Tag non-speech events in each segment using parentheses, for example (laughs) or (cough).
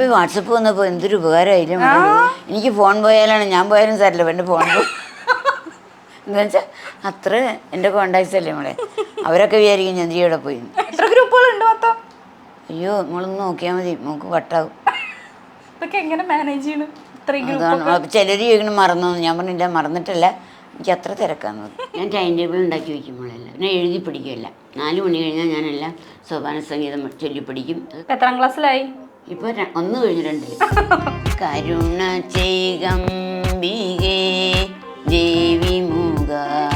ഇപ്പൊ ഈ വാട്സപ്പ് വന്നപ്പോ എന്തൊരു ഉപകാരമായില്ലേ എനിക്ക് ഫോൺ പോയാലാണ് ഞാൻ പോയാലും സാരില്ല എന്റെ ഫോൺ എന്താ വെച്ചാൽ അത്ര എന്റെ കോണ്ടാക്ട്സ് അല്ലേ നമ്മളെ അവരൊക്കെ വിചാരിക്കും ചന്ദ്രിയുടെ പോയി? എത്ര ഗ്രൂപ്പുകളുണ്ട് മൊത്തം? അയ്യോ നമ്മളൊന്ന് നോക്കിയാൽ മതി നമുക്ക് വട്ടാവും. ഇതൊക്കെ എങ്ങനെ മാനേജ് ചെയ്യണം? അതാണ്. ചിലര് ചോദിക്കണം മറന്നു ഞാൻ പറഞ്ഞില്ല മറന്നിട്ടില്ല. എനിക്ക് അത്ര തിരക്കാന്ന് ഞാൻ ടൈം ടേബിൾ ഉണ്ടാക്കി വെക്കും മോളെല്ലാം പിന്നെ എഴുതി പിടിക്കുമല്ല നാല് മണി കഴിഞ്ഞാൽ ഞാനെല്ലാം സോപാന സംഗീതം ചൊല്ലി പഠിക്കും ഇപ്പൊ എത്രാം ക്ലാസ്സിലായി ഇപ്പൊ ഒന്ന് കഴിഞ്ഞിട്ടുണ്ട്. കരുണ ചെയ്കംബികേ ദേവി മൂകാംബികേ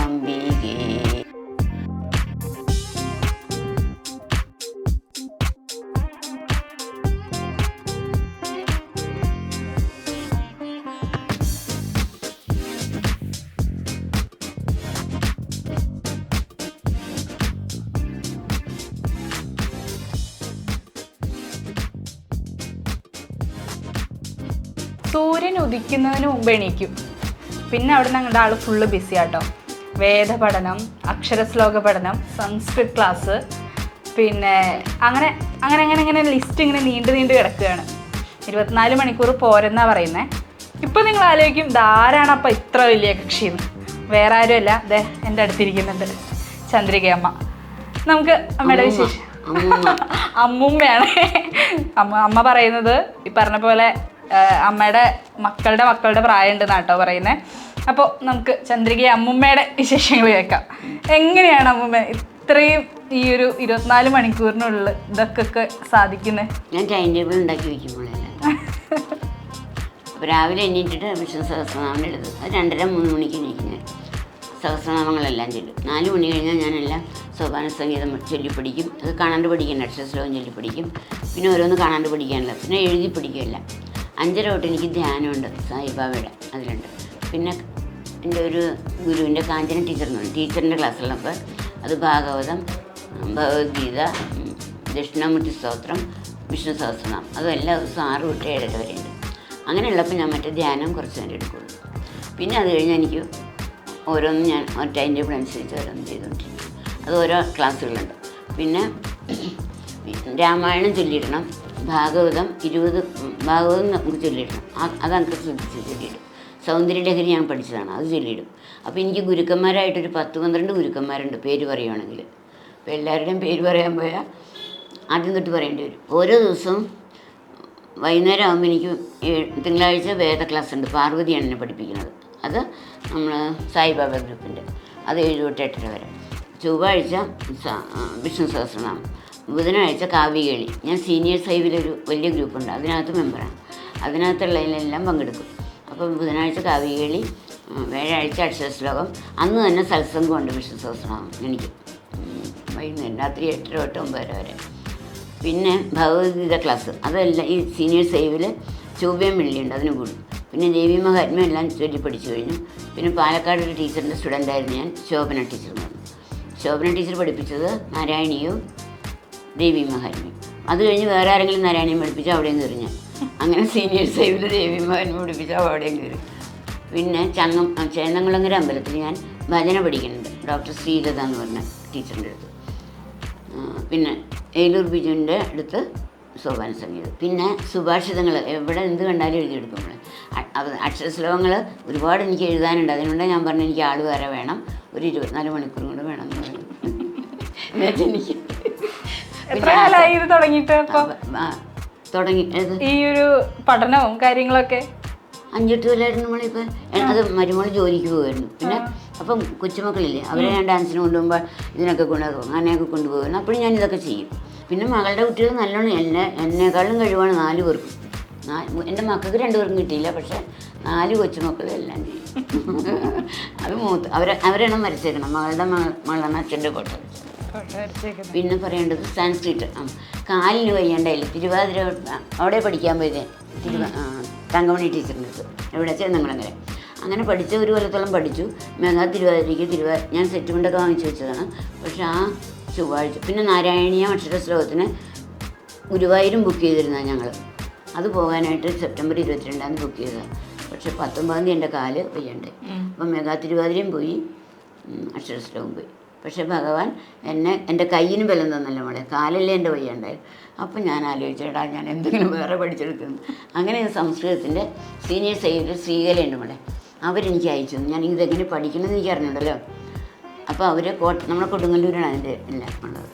ഉദിക്കുന്നതിന് മുമ്പ് എണീക്കും. പിന്നെ അവിടെ നിന്ന് ഞങ്ങളുടെ ആൾ ഫുള്ള് ബിസി ആട്ടോ വേദപഠനം അക്ഷരശ്ലോക പഠനം സംസ്കൃത് ക്ലാസ് പിന്നെ അങ്ങനെ അങ്ങനെ അങ്ങനെ അങ്ങനെ ലിസ്റ്റ് ഇങ്ങനെ നീണ്ടു നീണ്ടു കിടക്കുകയാണ്. ഇരുപത്തിനാല് മണിക്കൂർ പോരെന്നാണ് പറയുന്നത് ഇപ്പം നിങ്ങൾ ആലോചിക്കും ധാരാണ് അപ്പം ഇത്ര വലിയ കക്ഷി എന്ന് വേറെ ആരുമല്ല. ദേ എന്റെ അടുത്തിരിക്കുന്നുണ്ട് ചന്ദ്രികയമ്മ. നമുക്ക് അമ്മയുടെ വിശേഷം. (laughs) അമ്മൂമ്മയാണ്. അമ്മ അമ്മ പറയുന്നത് ഈ പറഞ്ഞ പോലെ അമ്മയുടെ മക്കളുടെ മക്കളുടെ പ്രായമുണ്ട് നാട്ടോ പറയുന്നത് അപ്പോൾ നമുക്ക് ചന്ദ്രിക അമ്മുമ്മയുടെ വിശേഷങ്ങൾ കേൾക്കാം. എങ്ങനെയാണ് അമ്മുമ്മ ഇത്രയും ഈ ഒരു ഇരുപത്തിനാല് മണിക്കൂറിനുള്ളിൽ ഇതൊക്കെ സാധിക്കുന്നത് ഞാൻ ടൈം ടേബിൾ ഉണ്ടാക്കി അപ്പോൾ രാവിലെ എണീറ്റിട്ട് വിഷ്ണു സഹസ്രനാമം എഴുതും. അത് രണ്ടര മൂന്ന് മണിക്ക് എണീക്കുന്നത് സഹസ്രനാമങ്ങളെല്ലാം ചൊല്ലും നാല് മണി കഴിഞ്ഞാൽ ഞാനെല്ലാം സോപാന സംഗീതം ചൊല്ലിപ്പിടിക്കും അത് കാണാണ്ട് പഠിക്കണ്ട അക്ഷരശ്ലോകം ചൊല്ലിപ്പിടിക്കും പിന്നെ ഓരോന്ന് കാണാണ്ട് പഠിക്കാനുള്ള. പിന്നെ എഴുതി പഠിക്കുകയല്ല അഞ്ചര തൊട്ട് എനിക്ക് ധ്യാനമുണ്ട് സായിബാബയുടെ അതിലുണ്ട്. പിന്നെ എന്റെ ഒരു ഗുരുവിന്റെ കാഞ്ചന ടീച്ചറിനുണ്ട്. ടീച്ചറിന്റെ ക്ലാസ്സിലുള്ളപ്പോൾ അത് ഭാഗവതം ഭഗവത്ഗീത ദക്ഷിണാമൂർത്തി സ്തോത്രം വിഷ്ണു സഹസ്രനാം അതും എല്ലാ ദിവസവും ആറ് തൊട്ട് ഏഴര വരെയുണ്ട് അങ്ങനെയുള്ളപ്പോൾ ഞാൻ മറ്റേ ധ്യാനം കുറച്ച് നേരം എടുക്കുള്ളൂ. പിന്നെ അത് കഴിഞ്ഞ് എനിക്ക് ഓരോന്നും ഞാൻ ടൈം ടേബിൾ അനുസരിച്ച് ഓരോന്നും ചെയ്തുകൊണ്ടിരിക്കും അത് ഓരോ ക്ലാസ്സുകളുണ്ട്. പിന്നെ രാമായണം ചൊല്ലിയിടണം. ഭാഗവതം ഇരുപത് ഭാഗവതം നമുക്ക് ചൊല്ലിയിടണം. ആ- അത് നമുക്ക് ശ്രദ്ധിച്ച് ചൊല്ലിയിടും. സൗന്ദര്യലഹരി ഞാൻ പഠിച്ചതാണ് അത് ചൊല്ലിയിടും. അപ്പോൾ എനിക്ക് ഗുരുക്കന്മാരായിട്ടൊരു പത്ത് പന്ത്രണ്ട് ഗുരുക്കന്മാരുണ്ട് പേര് പറയുവാണെങ്കിൽ. അപ്പോൾ എല്ലാവരുടെയും പേര് പറയാൻ പോയാൽ ആദ്യം തൊട്ട് പറയേണ്ടി വരും. ഓരോ ദിവസവും വൈകുന്നേരം ആകുമ്പോൾ എനിക്ക് തിങ്കളാഴ്ച വേദ ക്ലാസ് ഉണ്ട് പാർവതിയാണ് എന്നെ പഠിപ്പിക്കുന്നത്. അത് നമ്മൾ സായിബാബ ഗ്രൂപ്പിന്റെ. അത് ഏഴ് തൊട്ട് എട്ടര വരെ. ചൊവ്വാഴ്ച വിഷ്ണു സഹസ്രനാമം. ബുധനാഴ്ച കാവ്യകളി ഞാൻ സീനിയർ സൈവിലൊരു വലിയ ഗ്രൂപ്പുണ്ട് അതിനകത്ത് മെമ്പറാണ് അതിനകത്തുള്ളതിലെല്ലാം പങ്കെടുക്കും. അപ്പം ബുധനാഴ്ച കാവ്യകളി വ്യാഴാഴ്ച അക്ഷരശ്ലോകം അന്ന് തന്നെ സത്സംഗമുണ്ട് വിഷ്ണു സഹസ്രനാമം എനിക്ക്. വൈകുന്നേരം രാത്രി എട്ടര തൊട്ട് ഒമ്പതര വരെ. പിന്നെ ഭഗവത്ഗീത ക്ലാസ് അതെല്ലാം ഈ സീനിയർ സേവിൽ ചൊവ്വയും വെള്ളിയുണ്ട് അതിന് കൂടും. പിന്നെ ദേവി മഹാത്മ എല്ലാം ചൊല്ലി പഠിച്ചു കഴിഞ്ഞു. പിന്നെ പാലക്കാട് ഒരു ടീച്ചറിന്റെ സ്റ്റുഡന്റായിരുന്നു ഞാൻ. ശോഭന ടീച്ചർ ശോഭന ടീച്ചർ പഠിപ്പിച്ചത് നാരായണീയവും ദേവി മഹാത്മ്യം അത് കഴിഞ്ഞ് വേറെ ആരെങ്കിലും നാരായണീയം പഠിപ്പിച്ചാൽ അവിടെയും കയറി ഞാൻ. അങ്ങനെ സീനിയർ സൈബിൽ ദേവി മഹാത്മ്യം പഠിപ്പിച്ചാൽ അവിടെയും കയറി. പിന്നെ ചങ്ങം ചേന്നംകുളങ്ങര അമ്പലത്തിൽ ഞാൻ ഭജന പഠിക്കുന്നുണ്ട്. ഡോക്ടർ ശ്രീലത എന്ന് പറഞ്ഞ ടീച്ചറിന്റെ അടുത്ത്. പിന്നെ ഏലൂർ ബിജുവിന്റെ അടുത്ത് സോപാന സംഗീതം. പിന്നെ സുഭാഷിതങ്ങൾ എവിടെ എന്ത് കണ്ടാലും എഴുതിയെടുക്കും നമ്മൾ അക്ഷരശ്ലോകങ്ങൾ ഒരുപാട് എനിക്ക് എഴുതാനുണ്ട്. അതിനുണ്ട് ഞാൻ പറഞ്ഞു എനിക്ക് ആൾ വേറെ വേണം. ഒരു ഇരുപത്തിനാല് മണിക്കൂർ കൂടെ വേണം എന്ന് പറഞ്ഞു. (laughs) എന്നുവെച്ചാൽ എനിക്ക് എത്ര കാലമായി ഇത് തുടങ്ങിയിട്ട് തുടങ്ങി. ഈ ഒരു പഠനവും കാര്യങ്ങളൊക്കെ? അഞ്ചെട്ട് കൊല്ലായിരുന്നു നമ്മളിപ്പോൾ അത് മരുമോൾ ജോലിക്ക് പോകുമായിരുന്നു പിന്നെ അപ്പം കൊച്ചുമക്കളില്ലേ അവരെ ഞാൻ ഡാൻസിന് കൊണ്ടുപോകുമ്പോൾ ഇതിനൊക്കെ കൊണ്ടുപോകും അങ്ങനെയൊക്കെ കൊണ്ടുപോകുന്നു അപ്പോഴും ഞാൻ ഇതൊക്കെ ചെയ്യും. പിന്നെ മകളുടെ കുട്ടികൾ നല്ലോണം എന്നെ എന്നെക്കാളും കഴിവാണ് നാല് പേർക്കും. എന്റെ മക്കൾക്ക് രണ്ടുപേർക്കും കിട്ടിയില്ല പക്ഷേ നാല് കൊച്ചുമക്കളും എല്ലാം ചെയ്യും. (laughs) അത് മൂത്ത് അവരെ അവരെണ്ണം വരച്ചേക്കണം. മകളുടെ മകളാണ് അച്ഛന്റെ ഫോട്ടോ. പിന്നെ പറയേണ്ടത് സാൻസ്ക്രിറ്റ് കാലിന് വയ്യാണ്ടായില്ല തിരുവാതിര അവിടെ പഠിക്കാൻ പോയത്. തിരുവ തങ്കമണി ടീച്ചറിന്റെ അടുത്ത്. എവിടെ ചെന്നങ്ങളങ്ങനെ അങ്ങനെ പഠിച്ച ഒരു കൊല്ലത്തോളം പഠിച്ചു. മെഗാ തിരുവാതിരയ്ക്ക് തിരുവാ ഞാൻ സെറ്റ് കൊണ്ടൊക്കെ വാങ്ങിച്ചു വെച്ചതാണ്. പക്ഷെ ആ ചൊവ്വാഴ്ച പിന്നെ നാരായണീയ അക്ഷര ശ്ലോകത്തിന് ഗുരുവായൂരും ബുക്ക് ചെയ്തിരുന്നതാണ് ഞങ്ങൾ അത് പോകാനായിട്ട് സെപ്റ്റംബർ ഇരുപത്തിരണ്ടാം തീയതി ബുക്ക് ചെയ്തതാണ് പക്ഷെ പത്തൊമ്പതാം തീയതി എന്റെ കാൽ വയ്യണ്ട് അപ്പം മെഗാ തിരുവാതിരയും പോയി അക്ഷര ശ്ലോകം പോയി. പക്ഷെ ഭഗവാൻ എന്നെ എന്റെ കയ്യിന് ബലം തന്നല്ല മോളെ? കാലല്ലേ എന്റെ വയ്യുണ്ടായി അപ്പം ഞാൻ ആലോചിച്ചേടാ ഞാൻ എന്തെങ്കിലും വേറെ പഠിച്ചെടുക്കുന്നു. അങ്ങനെ സംസ്കൃതത്തിന്റെ സീനിയർ സൈഡിൽ ശ്രീകലയുണ്ട് മോളെ. അവരെനിക്ക് അയച്ചു. ഞാൻ ഇതെങ്ങനെ പഠിക്കണമെന്ന് എനിക്ക് അറിഞ്ഞുണ്ടല്ലോ അപ്പോൾ അവർ കോട്ട നമ്മുടെ കൊടുങ്ങല്ലൂരാണ് അതിന്റെ ഉള്ളത്.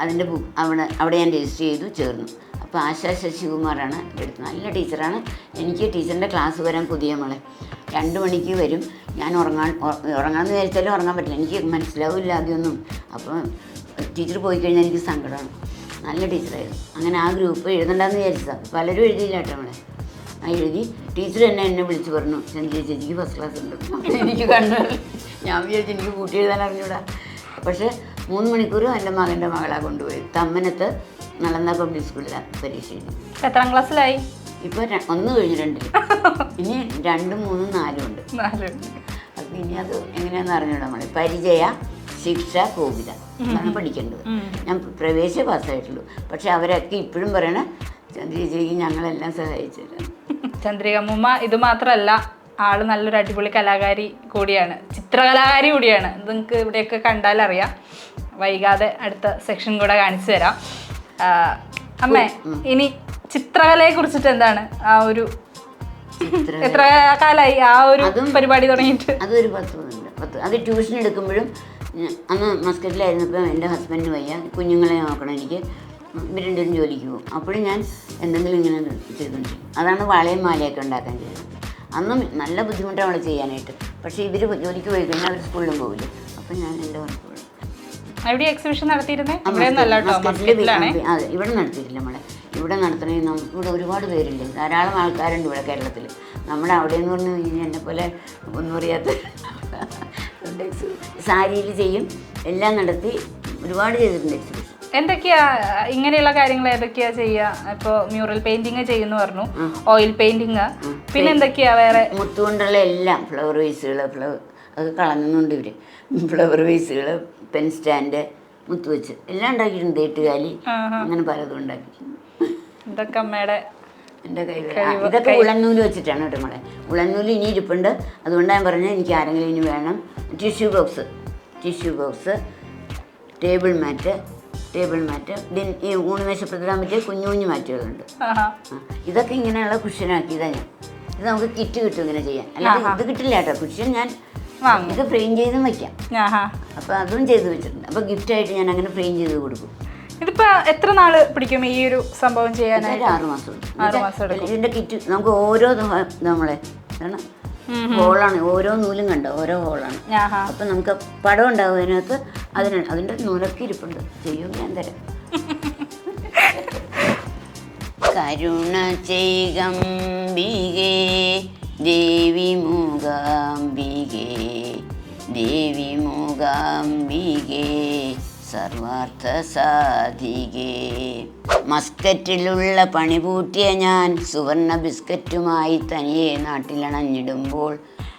അതിന്റെ ബുക്ക് അവിടെ അവിടെ ഞാൻ രജിസ്റ്റർ ചെയ്തു ചേർന്നു. അപ്പോൾ ആശാ ശശികുമാറാണ് എടുത്തത്. നല്ല ടീച്ചറാണ്. എനിക്ക് ടീച്ചറിന്റെ ക്ലാസ് വരാൻ പുതിയ മോളെ. രണ്ട് മണിക്ക് വരും. ഞാൻ ഉറങ്ങാൻ ഉറ- ഉറങ്ങാമെന്ന് വിചാരിച്ചാലും ഉറങ്ങാൻ പറ്റില്ല. എനിക്ക് മനസ്സിലാവില്ല ആദ്യമൊന്നും. അപ്പോൾ ടീച്ചർ പോയി കഴിഞ്ഞാൽ എനിക്ക് സങ്കടമാണ് നല്ല ടീച്ചറായിരുന്നു അങ്ങനെ ആ ഗ്രൂപ്പ് എഴുതണ്ടെന്ന് വിചാരിച്ചതാണ് പലരും എഴുതിയില്ല കേട്ടോ നമ്മളെ ആ എഴുതി. ടീച്ചർ തന്നെ എന്നെ വിളിച്ച് പറഞ്ഞു. ചന്ദ്രി ചേച്ചിക്ക് ഫസ്റ്റ് ക്ലാസ് ഉണ്ട്. എനിക്ക് കണ്ടു. ഞാൻ വിചാരിച്ചു എനിക്ക് കൂട്ടി എഴുതാൻ അറിഞ്ഞൂടാ. പക്ഷേ മൂന്ന് മണിക്കൂറും എന്റെ മകന്റെ മകളാണ് കൊണ്ടുപോയി തമ്മനത്ത് നളന്ദ പബ്ലിക് സ്കൂളിലാണ് പരീക്ഷ എഴുതി. എത്രാം ക്ലാസ്സിലായി ഇപ്പോൾ ഒന്ന് കഴിഞ്ഞ് രണ്ടിൽ ഇനി രണ്ടും മൂന്നും നാലും ഉണ്ട് അപ്പൊ അപ്പം ഇനി അത് എങ്ങനെയാന്ന് അറിഞ്ഞൂടാ നമ്മൾ പരിചയ ശിക്ഷ കോവിത ഇതാണ് പഠിക്കേണ്ടത്. ഉം. ഞാൻ പ്രവേശ പാസ്സായിട്ടുള്ളൂ. പക്ഷെ അവരൊക്കെ ഇപ്പോഴും പറയണ ചന്ദ്രചേച്ചിക്ക് ഞങ്ങളെല്ലാം സഹായിച്ചില്ല ചന്ദ്രികമ്മ ഇത് മാത്രമല്ല ആൾ നല്ലൊരു അടിപൊളി കലാകാരി കൂടിയാണ്. ചിത്രകലാകാരി കൂടിയാണ്. ഇത് നിങ്ങൾക്ക് ഇവിടെയൊക്കെ കണ്ടാൽ അറിയാം. വൈകാതെ അടുത്ത സെക്ഷൻ കൂടെ കാണിച്ചു തരാം. ആ, അമ്മേ ഇനി ചിത്രകലയെ കുറിച്ചിട്ട് എന്താണ് ആ ഒരു എത്ര കാലായി ആ ഒരു പരിപാടി തുടങ്ങിയിട്ട്? അതൊരു പത്ത് പന്ത്രണ്ട് പത്ത്. അത് ട്യൂഷൻ എടുക്കുമ്പോഴും അന്ന് മസ്കറ്റിലായിരുന്നപ്പോൾ എന്റെ ഹസ്ബൻഡ് വയ്യ. കുഞ്ഞുങ്ങളെ നോക്കണം എനിക്ക്. രണ്ടുപേരും ജോലിക്ക് പോകും. അപ്പോഴും ഞാൻ എന്തെങ്കിലും ഇങ്ങനെ ചെയ്തിട്ടുണ്ട് അതാണ് വാളയും മാലയൊക്കെ ഉണ്ടാക്കാൻ ചെയ്തത് അന്നും നല്ല ബുദ്ധിമുട്ടാണ് അവളെ ചെയ്യാനായിട്ട്. പക്ഷേ ഇവർ ജോലിക്ക് പോയി കഴിഞ്ഞാൽ അവർ സ്കൂളിലും പോകില്ല അപ്പം ഞാൻ എന്റെ വർക്ക് പോകും എവിടെ എക്സിബിഷൻ നടത്തിയിരുന്നേ? ഇവിടെയൊന്നും നല്ല മസ്കറ്റിലാണേ അതെ ഇവിടെ നടത്തിയിട്ടില്ല നമ്മളെ ഇവിടെ നടത്തണേ ഇവിടെ ഒരുപാട് പേരില്ലേ ധാരാളം ആൾക്കാരുണ്ട് ഇവിടെ കേരളത്തിൽ. നമ്മുടെ അവിടെ എന്ന് പറഞ്ഞു കഴിഞ്ഞാൽ എന്നെ പോലെ ഒന്നും അറിയാത്ത സാരിയിൽ ചെയ്യും. എല്ലാം നടത്തി ഒരുപാട് ചെയ്തിട്ടുണ്ട് എക്സിബിഷൻ എന്തൊക്കെയാ ഇങ്ങനെയുള്ള കാര്യങ്ങൾ ഏതൊക്കെയാ ചെയ്യുക? ഇപ്പോൾ മ്യൂറൽ പെയിന്റിങ് ചെയ്യുന്നു പറഞ്ഞു. ഓയിൽ പെയിന്റിങ് പിന്നെ എന്തൊക്കെയാ വേറെ? മുത്തുകൊണ്ടുള്ള എല്ലാം ഫ്ലവർ വേസുകൾ ഫ്ലവർ അത് കളഞ്ഞുണ്ട് ഇവർ ഫ്ലവർ വേസുകൾ പെൻ സ്റ്റാൻഡ് മുത്തുവെച്ച്. എല്ലാം ഉണ്ടാക്കിയിട്ടുണ്ട് ഏട്ടുകാലി അങ്ങനെ പലതും ഉണ്ടാക്കിയിട്ടുണ്ട്. ഇതൊക്കെ അമ്മയുടെ എന്റെ കയ്യിൽ ഇതൊക്കെ ഉളന്നൂൽ വെച്ചിട്ടാണ് കേട്ടോ മോളെ. ഉളന്നൂൽ ഇനി ഇരിപ്പുണ്ട്. അതുകൊണ്ട് ഞാൻ പറഞ്ഞത് എനിക്ക് ആരെങ്കിലും ഇനി വേണം. Tissue box tissue box table mat table mat ദിൻ ഈ ഊണ് മേശപ്പെടുത്താൻ പറ്റിയ കുഞ്ഞു കുഞ്ഞു മാറ്റുകളുണ്ട്. ഇതൊക്കെ ഇങ്ങനെയുള്ള കുഷ്യനാക്കിയതാണ് ഞാൻ. ഇത് നമുക്ക് കിറ്റ് കിട്ടും ഇങ്ങനെ ചെയ്യാൻ. അല്ലാതെ ഇത് കിട്ടില്ല കേട്ടോ. കുഷ്യൻ ഞാൻ വാങ്ങും. ഇത് ഫ്രെയിം ചെയ്തും വയ്ക്കാം ആഹാ. അപ്പോൾ അതും ചെയ്ത് വെച്ചിട്ടുണ്ട്. അപ്പോൾ ഗിഫ്റ്റായിട്ട് ഞാൻ അങ്ങനെ ഫ്രെയിം ചെയ്ത് കൊടുക്കും. ഇതിപ്പോ എത്ര നാൾ പിടിക്കും ഈ ഒരു സംഭവം ചെയ്യാൻ ആറ് മാസം. ആറ്. ഇതിന്റെ കിറ്റ് നമുക്ക് ഓരോ നമ്മളെ ഹോളാണ് ഓരോ നൂലും കണ്ടോ? ഓരോ ഹോളാണ് അപ്പൊ അപ്പം നമുക്ക് പടം ഉണ്ടാവും അതിനകത്ത് അതിന് അതിന്റെ നൂലൊക്കെ ഇരിപ്പുണ്ട്. ചെയ്യും ഞാൻ തരാം. (laughs) കരുണ ചെയ്കംബികേ ദേവി മൂകാംബികേ ദേവി മൂകാംബികേ സർവാർത്ഥ സാധികെ മസ്കറ്റിലുള്ള പണി പൂട്ടിയ ഞാൻ സുവർണ ബിസ്ക്കറ്റുമായി തനിയെ നാട്ടിലണഞ്ഞിടുമ്പോൾ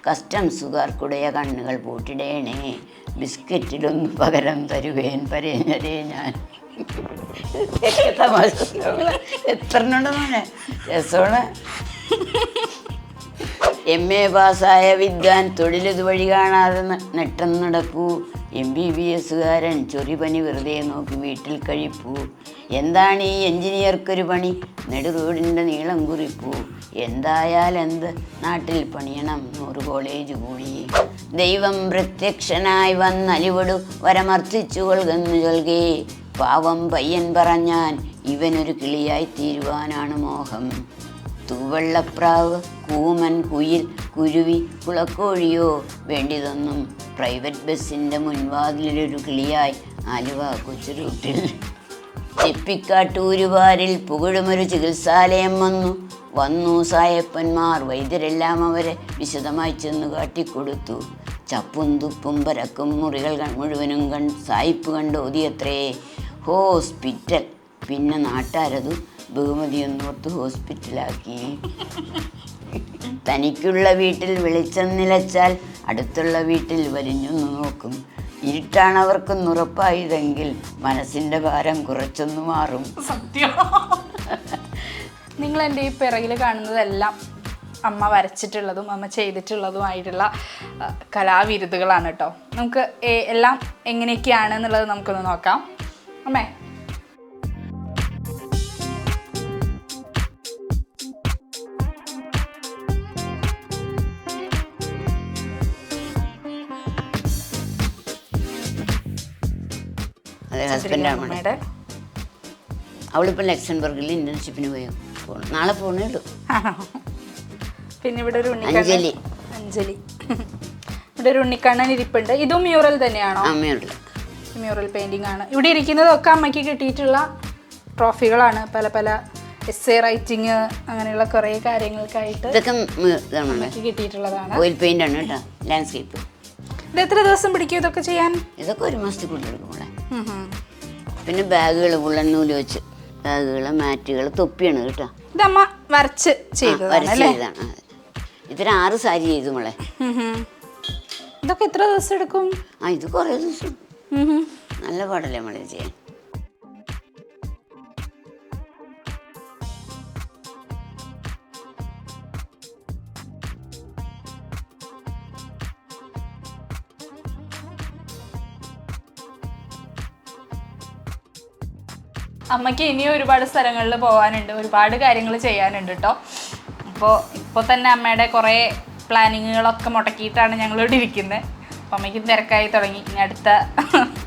കസ്റ്റംസുകാർക്കുടയ കണ്ണുകൾ പൂട്ടിടേണേ. ബിസ്ക്കറ്റിലൊന്ന് പകരം തരുവേൻ പരേഞ്ഞരേ ഞാൻ. എത്ര രസമാണ് എം എ പാസ്സായ വിദ്വാൻ തൊഴിലത് വഴി കാണാതെ നെട്ടം നടക്കൂ എം ബി ബി എസുകാരൻ ചൊറിപനി വെറുതെ നോക്കി വീട്ടിൽ കഴിപ്പൂ. എന്താണ് ഈ എഞ്ചിനീയർക്കൊരു പണി? നെടുറോഡിന്റെ നീളം കുറിപ്പൂ. എന്തായാലെന്ത് നാട്ടിൽ പണിയണം നൂറ് കോളേജ് കൂടി. ദൈവം പ്രത്യക്ഷനായി വന്നലിവടു വരമർത്തിച്ചു കൊൽകെന്ന് ചൊൽകേ. പാവം പയ്യൻ പറഞ്ഞാൻ ഇവനൊരു കിളിയായി തീരുവാനാണ് മോഹം. തൂവെള്ളപ്രാവ് കൂമൻ കുയിൽ കുരുവി കുളക്കോഴിയോ വേണ്ടിതൊന്നും പ്രൈവറ്റ് ബസ്സിന്റെ മുൻവാതിലൊരു കിളിയായി ആലുവ കൊച്ചുറൂട്ടിൽ ചെപ്പിക്കാട്ടൂരുവാരിൽ പുകഴുമൊരു ചികിത്സാലയം വന്നു. വന്നു സായപ്പന്മാർ വൈദ്യരെല്ലാം അവരെ വിശദമായി ചെന്ന് കാട്ടിക്കൊടുത്തു. ചപ്പും തുപ്പും പരക്കും മുറികൾ മുഴുവനും കൺ സായിപ്പ് കണ്ട് ഓതിയത്രേ ഹോസ്പിറ്റൽ. പിന്നെ നാട്ടാരതു ബഹുമതിയൊന്നോർത്ത് ഹോസ്പിറ്റലാക്കി. തനിക്കുള്ള വീട്ടിൽ വെളിച്ചം നിലച്ചാൽ അടുത്തുള്ള വീട്ടിൽ വലിഞ്ഞൊന്നു നോക്കും ഇരുട്ടാണ് അവർക്കൊന്ന് ഉറപ്പായതെങ്കിൽ മനസ്സിന്റെ ഭാരം കുറച്ചൊന്നു മാറും. സത്യം. നിങ്ങൾ എന്റെ ഈ പിറകിൽ കാണുന്നതെല്ലാം അമ്മ വരച്ചിട്ടുള്ളതും അമ്മ ചെയ്തിട്ടുള്ളതുമായിട്ടുള്ള ആ, കലാവിരുതുകളാണ് കേട്ടോ നമുക്ക് എല്ലാം എങ്ങനെയൊക്കെയാണ് എന്നുള്ളത് നമുക്കൊന്ന് നോക്കാം. അമ്മേ അതെ ഹസ്ബൻഡാണ് അവളിപ്പോൾ ലക്സംബർഗിൽ ഇന്റേൺഷിപ്പിന് പോയി. നാളെ പോണേ ഉള്ളൂ. പിന്നെ ഇവിടെ ഒരു ഉണ്ണിക്കണ്ണൻ അഞ്ജലി. അഞ്ജലി. ഇവിടെ ഒരു ഉണ്ണിക്കണ്ണൻ ഇരിപ്പുണ്ട്. ഇതും മ്യൂറൽ തന്നെയാണോ? അമ്മയുള്ളൂ മ്യൂറൽ പെയിന്റിംഗ് ആണ്. ഇവിടെ ഇരിക്കുന്നതൊക്കെ അമ്മയ്ക്ക് കിട്ടിയിട്ടുള്ള ട്രോഫികളാണ് പല പല എസ് എ റൈറ്റിംഗ് അങ്ങനെയുള്ള കുറേ കാര്യങ്ങൾക്കായിട്ട് ഇതൊക്കെ അമ്മയ്ക്ക് കിട്ടിയിട്ടുള്ളതാണ്. ഓയിൽ പെയിന്റ് ആണ് കേട്ടോ. ലാൻഡ്സ്കേപ്പ് ഇത് എത്ര ദിവസം പിടിക്കും ഇതൊക്കെ ചെയ്യാൻ? ഇതൊക്കെ ഒരു മാസത്തിൽ കൂടുതൽ ഉം. പിന്നെ ബാഗുകൾ ഉള്ളൻ നൂൽ വെച്ച്. ബാഗുകൾ മാറ്റുകൾ തൊപ്പിയാണ് കേട്ടോ. ഇതമ്മ വരച്ച് ചെയ്തതാണ്. ഇതിന് ആറ് സാരി ചെയ്തു മോളെ. ഇതൊക്കെ എത്ര ദിവസം എടുക്കും? ആ ഇത് കുറേ ദിവസം. നല്ല പാടല്ലേ മോളെ ചെയ്യാൻ? അമ്മയ്ക്ക് ഇനിയും ഒരുപാട് സ്ഥലങ്ങളിൽ പോകാനുണ്ട് ഒരുപാട് കാര്യങ്ങൾ ചെയ്യാനുണ്ട് കേട്ടോ അപ്പോൾ ഇപ്പോൾ തന്നെ അമ്മയുടെ കുറേ പ്ലാനിങ്ങുകളൊക്കെ മുടക്കിയിട്ടാണ് ഞങ്ങളിവിടെ ഇരിക്കുന്നത്. അപ്പം അമ്മയ്ക്ക് തിരക്കായി തുടങ്ങി. ഇനി അടുത്ത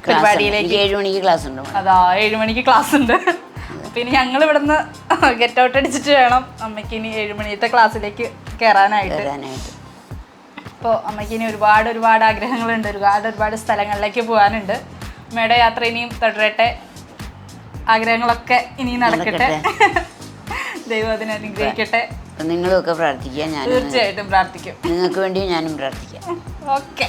പരിപാടിയിലേക്ക് ഏഴുമണിക്ക് ഏഴ് മണിക്ക് ക്ലാസ് ഉണ്ട് അതാ ഏഴ് മണിക്ക് ക്ലാസ് ഉണ്ട്. പിന്നെ ഞങ്ങൾ ഇവിടുന്ന് ഗെറ്റ് ഔട്ട് അടിച്ചിട്ട് വേണം അമ്മയ്ക്ക് ഇനി ഏഴ് മണിയത്തെ ക്ലാസ്സിലേക്ക് കയറാനായിട്ട് അപ്പോൾ അമ്മയ്ക്ക് ഇനി ഒരുപാട് ഒരുപാട് ആഗ്രഹങ്ങളുണ്ട്. ഒരുപാട് ഒരുപാട് സ്ഥലങ്ങളിലേക്ക് പോകാനുണ്ട് അമ്മയുടെ യാത്ര ഇനിയും തുടരട്ടെ. ആഗ്രഹങ്ങളൊക്കെ ഇനി നടക്കട്ടെ. ദൈവം അതിനെ അനുഗ്രഹിക്കട്ടെ. അപ്പം നിങ്ങളും ഒക്കെ പ്രാർത്ഥിക്കുക ഞാനും തീർച്ചയായിട്ടും പ്രാർത്ഥിക്കും. നിങ്ങൾക്ക് വേണ്ടി ഞാനും പ്രാർത്ഥിക്കാം. ഓക്കെ.